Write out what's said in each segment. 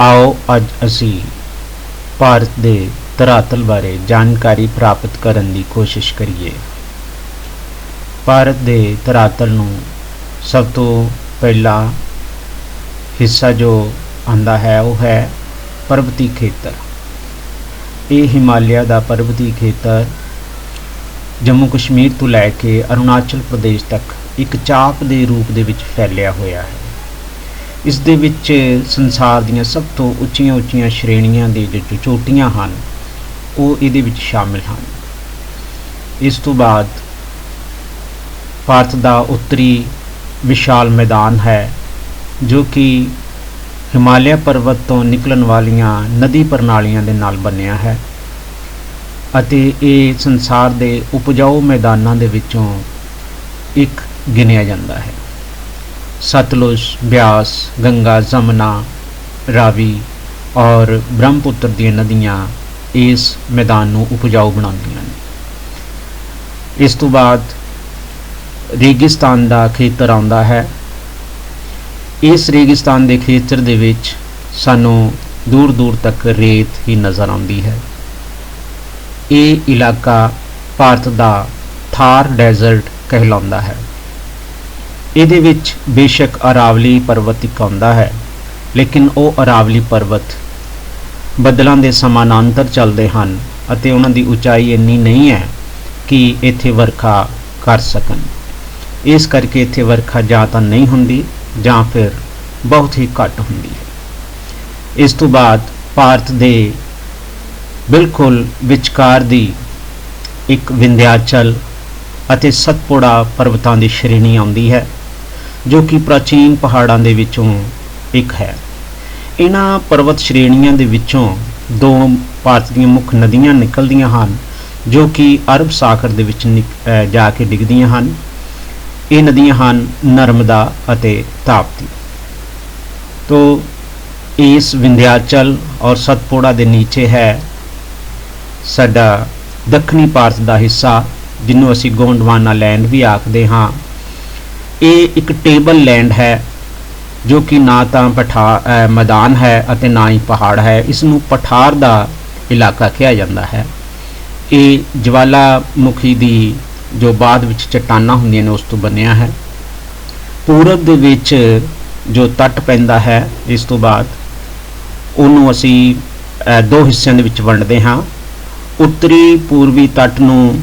ਆਓ ਅੱਜ ਅਸੀਂ ਭਾਰਤ ਦੇ ਧਰਾਤਲ ਬਾਰੇ ਜਾਣਕਾਰੀ ਪ੍ਰਾਪਤ ਕਰਨ ਦੀ ਕੋਸ਼ਿਸ਼ ਕਰੀਏ। ਭਾਰਤ ਦੇ ਧਰਾਤਲ ਨੂੰ ਸਭ ਤੋਂ ਪਹਿਲਾ ਹਿੱਸਾ ਜੋ ਆਂਦਾ ਹੈ, ਉਹ ਹੈ ਪਰਬਤੀ ਖੇਤਰ। ਇਹ ਹਿਮਾਲਿਆ ਦਾ ਪਰਬਤੀ ਖੇਤਰ ਜੰਮੂ ਕਸ਼ਮੀਰ ਤੋਂ ਲੈ ਕੇ ਅਰੁਣਾਚਲ ਪ੍ਰਦੇਸ਼ ਤੱਕ ਇੱਕ ਚਾਪ ਦੇ ਰੂਪ ਦੇ ਵਿੱਚ ਫੈਲਿਆ ਹੋਇਆ ਹੈ। ਇਸ ਦੇ ਵਿੱਚ ਸੰਸਾਰ ਦੀਆਂ ਸਭ ਤੋਂ ਉੱਚੀਆਂ ਉੱਚੀਆਂ ਸ਼੍ਰੇਣੀਆਂ ਦੇ ਜੋ ਚੋਟੀਆਂ ਹਨ, ਉਹ ਇਹਦੇ ਵਿੱਚ ਸ਼ਾਮਿਲ ਹਨ। ਇਸ ਤੋਂ ਬਾਅਦ ਭਾਰਤ ਦਾ ਉੱਤਰੀ ਵਿਸ਼ਾਲ ਮੈਦਾਨ ਹੈ, ਜੋ ਕਿ ਹਿਮਾਲਿਆ ਪਰਬਤ ਤੋਂ ਨਿਕਲਣ ਵਾਲੀਆਂ ਨਦੀ ਪ੍ਰਣਾਲੀਆਂ ਦੇ ਨਾਲ ਬਣਿਆ ਹੈ ਅਤੇ ਇਹ ਸੰਸਾਰ ਦੇ ਉਪਜਾਊ ਮੈਦਾਨਾਂ ਦੇ ਵਿੱਚੋਂ ਇੱਕ ਗਿਣਿਆ ਜਾਂਦਾ ਹੈ। ਸਤਲੁਜ, ਬਿਆਸ, ਗੰਗਾ, ਜਮਨਾ, ਰਾਵੀ ਔਰ ਬ੍ਰਹਮਪੁੱਤਰ ਦੀਆਂ ਨਦੀਆਂ ਇਸ ਮੈਦਾਨ ਨੂੰ ਉਪਜਾਊ ਬਣਾਉਂਦੀਆਂ ਨੇ। ਇਸ ਤੋਂ ਬਾਅਦ ਰੇਗਿਸਤਾਨ ਦਾ ਖੇਤਰ ਆਉਂਦਾ ਹੈ। ਇਸ ਰੇਗਿਸਤਾਨ ਦੇ ਖੇਤਰ ਦੇ ਵਿੱਚ ਸਾਨੂੰ ਦੂਰ ਦੂਰ ਤੱਕ ਰੇਤ ਹੀ ਨਜ਼ਰ ਆਉਂਦੀ ਹੈ। ਇਹ ਇਲਾਕਾ ਭਾਰਤ ਦਾ ਥਾਰ ਡੈਜ਼ਰਟ ਕਹਿਲਾਉਂਦਾ ਹੈ। ਇਹਦੇ ਵਿੱਚ ਬੇਸ਼ੱਕ ਅਰਾਵਲੀ ਪਰਬਤ ਇੱਕ ਆਉਂਦਾ ਹੈ, ਲੇਕਿਨ ਉਹ ਅਰਾਵਲੀ ਪਰਬਤ ਬੱਦਲਾਂ ਦੇ ਸਮਾਨਾਂਤਰ ਚੱਲਦੇ ਹਨ ਅਤੇ ਉਹਨਾਂ ਦੀ ਉਚਾਈ ਇੰਨੀ ਨਹੀਂ ਹੈ ਕਿ ਇੱਥੇ ਵਰਖਾ ਕਰ ਸਕਣ। ਇਸ ਕਰਕੇ ਇੱਥੇ ਵਰਖਾ ਜਾਂ ਤਾਂ ਨਹੀਂ ਹੁੰਦੀ, ਜਾਂ ਫਿਰ ਬਹੁਤ ਹੀ ਘੱਟ ਹੁੰਦੀ ਹੈ। ਇਸ ਤੋਂ ਬਾਅਦ ਭਾਰਤ ਦੇ ਬਿਲਕੁਲ ਵਿਚਕਾਰ ਦੀ ਇੱਕ ਵਿੰਧਿਆਚਲ ਅਤੇ ਸਤਪੁੜਾ ਪਰਬਤਾਂ ਦੀ ਸ਼੍ਰੇਣੀ ਆਉਂਦੀ ਹੈ। ਜੋ ਕਿ ਪ੍ਰਾਚੀਨ ਪਹਾੜਾਂ ਦੇ ਵਿੱਚੋਂ ਇੱਕ ਹੈ। ਇਹਨਾਂ ਪਰਬਤ ਸ਼੍ਰੇਣੀਆਂ ਦੇ ਵਿੱਚੋਂ ਦੋ ਭਾਰਤ ਦੀਆਂ ਮੁੱਖ ਨਦੀਆਂ ਨਿਕਲਦੀਆਂ ਹਨ, ਜੋ ਕਿ ਅਰਬ ਸਾਗਰ ਦੇ ਵਿੱਚ ਨਿਕ- ਜਾ ਕੇ ਡਿੱਗਦੀਆਂ ਹਨ। ਇਹ ਨਦੀਆਂ ਹਨ ਨਰਮਦਾ ਅਤੇ ਤਾਪਤੀ। ਤੋਂ, ਇਸ ਵਿੰਧਿਆਚਲ ਔਰ ਸਤਪੁੜਾ ਦੇ ਨੀਚੇ ਹੈ ਸਾਡਾ ਦੱਖਣੀ ਭਾਰਤ ਦਾ ਹਿੱਸਾ ਜਿਹਨੂੰ ਅਸੀਂ ਗੋਂਡਵਾਨਾ ਲੈਂਡ ਵੀ ਆਖਦੇ ਹਾਂ। ਇਹ ਇੱਕ ਟੇਬਲ ਲੈਂਡ ਹੈ, ਜੋ ਕਿ ਨਾ ਤਾਂ ਪਠਾ ਮੈਦਾਨ ਹੈ ਅਤੇ ਨਾ ਹੀ ਪਹਾੜ ਹੈ। ਇਸ ਨੂੰ ਪਠਾਰ ਦਾ ਇਲਾਕਾ ਕਿਹਾ ਜਾਂਦਾ ਹੈ। ਇਹ ਜਵਾਲਾਮੁਖੀ ਦੀ ਜੋ ਬਾਅਦ ਵਿੱਚ ਚਟਾਨਾਂ ਹੁੰਦੀਆਂ ਨੇ, ਉਸ ਤੋਂ ਬਣਿਆ ਹੈ। ਪੂਰਬ ਦੇ ਵਿੱਚ ਜੋ ਤੱਟ ਪੈਂਦਾ ਹੈ, ਇਸ ਤੋਂ ਬਾਅਦ ਉਹਨੂੰ ਅਸੀਂ ਦੋ ਹਿੱਸਿਆਂ ਦੇ ਵਿੱਚ ਵੰਡਦੇ ਹਾਂ। ਉੱਤਰੀ ਪੂਰਬੀ ਤੱਟ ਨੂੰ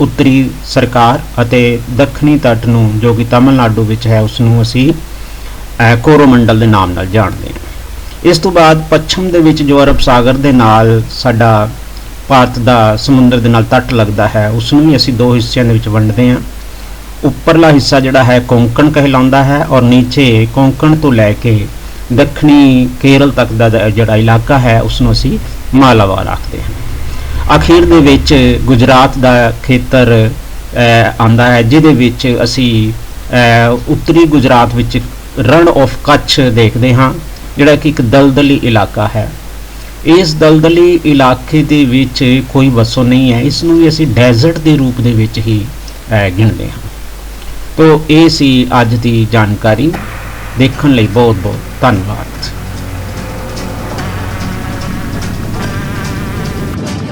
ਉੱਤਰੀ ਸਰਕਾਰ ਅਤੇ ਦੱਖਣੀ ਤੱਟ ਨੂੰ, ਜੋ ਕਿ ਤਾਮਿਲਨਾਡੂ ਵਿੱਚ ਹੈ, ਉਸ ਨੂੰ ਅਸੀਂ ਕੋਰੋਮੰਡਲ ਦੇ ਨਾਮ ਨਾਲ ਜਾਣਦੇ ਹਾਂ। ਇਸ ਤੋਂ ਬਾਅਦ ਪੱਛਮ ਦੇ ਵਿੱਚ ਜੋ ਅਰਬ ਸਾਗਰ ਦੇ ਨਾਲ ਸਾਡਾ ਭਾਰਤ ਦਾ ਸਮੁੰਦਰ ਦੇ ਨਾਲ ਤੱਟ ਲੱਗਦਾ ਹੈ, ਉਸ ਨੂੰ ਵੀ ਅਸੀਂ ਦੋ ਹਿੱਸਿਆਂ ਦੇ ਵਿੱਚ ਵੰਡਦੇ ਹਾਂ। ਉੱਪਰਲਾ ਹਿੱਸਾ ਜਿਹੜਾ ਹੈ, ਕੋਂਕਣ ਕਹਿਲਾਉਂਦਾ ਹੈ ਔਰ ਨੀਚੇ ਕੋਂਕਣ ਤੋਂ ਲੈ ਕੇ ਦੱਖਣੀ ਕੇਰਲ ਤੱਕ ਦਾ ਜਿਹੜਾ ਇਲਾਕਾ ਹੈ, ਉਸ ਨੂੰ ਅਸੀਂ ਮਾਲਾਵਾ ਆਖਦੇ ਹਾਂ। ਅਖੀਰ ਦੇ ਵਿੱਚ ਗੁਜਰਾਤ ਦਾ ਖੇਤਰ ਅਹ, ਆਉਂਦਾ ਹੈ ਜਿਹਦੇ ਵਿੱਚ ਅਸੀਂ ਉੱਤਰੀ ਗੁਜਰਾਤ ਵਿੱਚ ਰਣ ਆਫ ਕੱਛ ਦੇਖਦੇ ਹਾਂ ਜਿਹੜਾ ਕਿ ਇੱਕ ਦਲਦਲੀ ਇਲਾਕਾ ਹੈ। ਇਸ ਦਲਦਲੀ ਇਲਾਕੇ ਦੇ ਵਿੱਚ ਕੋਈ ਵਸੋਂ ਨਹੀਂ ਹੈ ਇਸ ਨੂੰ ਵੀ ਅਸੀਂ ਡੈਜ਼ਰਟ ਦੇ ਰੂਪ ਦੇ ਵਿੱਚ ਹੀ ਗਿਣਦੇ ਹਾਂ। ਤੋ ਇਹ ਸੀ ਅੱਜ ਦੀ ਜਾਣਕਾਰੀ। ਦੇਖਣ ਲਈ ਬਹੁਤ ਬਹੁਤ ਧੰਨਵਾਦ।